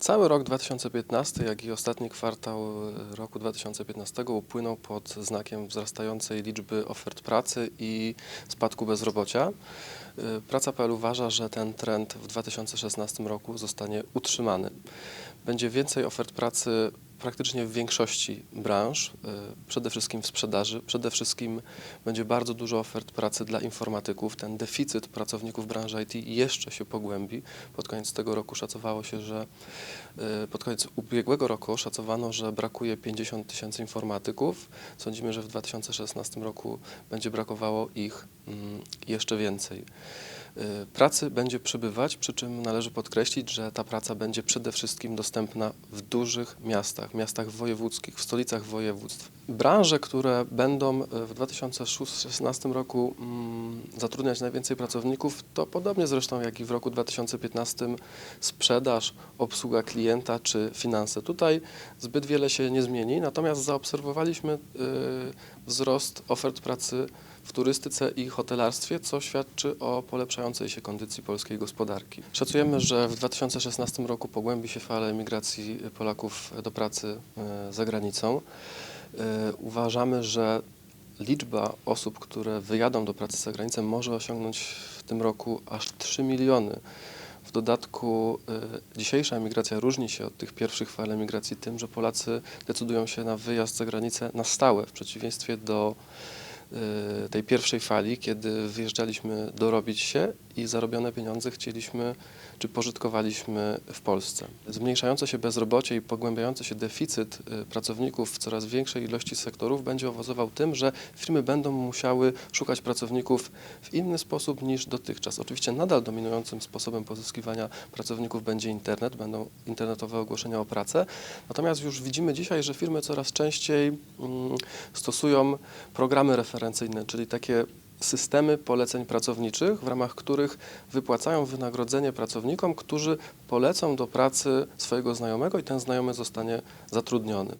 Cały rok 2015, jak i ostatni kwartał e, roku 2015 upłynął pod znakiem wzrastającej liczby ofert pracy i spadku bezrobocia. E, Praca.pl uważa, że ten trend w 2016 roku zostanie utrzymany. Będzie więcej ofert pracy praktycznie w większości branż, e, przede wszystkim w sprzedaży. Przede wszystkim będzie bardzo dużo ofert pracy dla informatyków. Ten deficyt pracowników branży IT jeszcze się pogłębi. Pod koniec tego roku szacowało się, że e, pod koniec ubiegłego roku szacowano, że brakuje 50 tysięcy informatyków. Sądzimy, że w 2016 roku będzie brakowało ich jeszcze więcej. E, Pracy będzie przybywać, przy czym należy podkreślić, że ta praca będzie przede wszystkim dostępna w dużych miastach, miastach wojewódzkich, w stolicach województw. Branże, które będą e, w 2016 roku mm, zatrudniać najwięcej pracowników, to podobnie zresztą jak i w roku 2015 sprzedaż, obsługa klienta czy finanse. Tutaj zbyt wiele się nie zmieni, natomiast zaobserwowaliśmy y, wzrost ofert pracy w turystyce i hotelarstwie, co świadczy o polepszającej się kondycji polskiej gospodarki. Szacujemy, że w 2016 roku pogłębi się fala emigracji Polaków do pracy e, za granicą. E, Uważamy, że liczba osób, które wyjadą do pracy za granicę może osiągnąć w tym roku aż 3 miliony. W dodatku y, dzisiejsza emigracja różni się od tych pierwszych fal emigracji tym, że Polacy decydują się na wyjazd za granicę na stałe, w przeciwieństwie do tej pierwszej fali, kiedy wyjeżdżaliśmy dorobić się i zarobione pieniądze chcieliśmy czy pożytkowaliśmy w Polsce. Zmniejszające się bezrobocie i pogłębiający się deficyt y, pracowników w coraz większej ilości sektorów będzie owocował tym, że firmy będą musiały szukać pracowników w inny sposób niż dotychczas. Oczywiście nadal dominującym sposobem pozyskiwania pracowników będzie internet, będą internetowe ogłoszenia o pracę, natomiast już widzimy dzisiaj, że firmy coraz częściej mm, stosują programy referencyjne, czyli takie systemy poleceń pracowniczych, w ramach których wypłacają wynagrodzenie pracownikom, którzy polecą do pracy swojego znajomego i ten znajomy zostanie zatrudniony.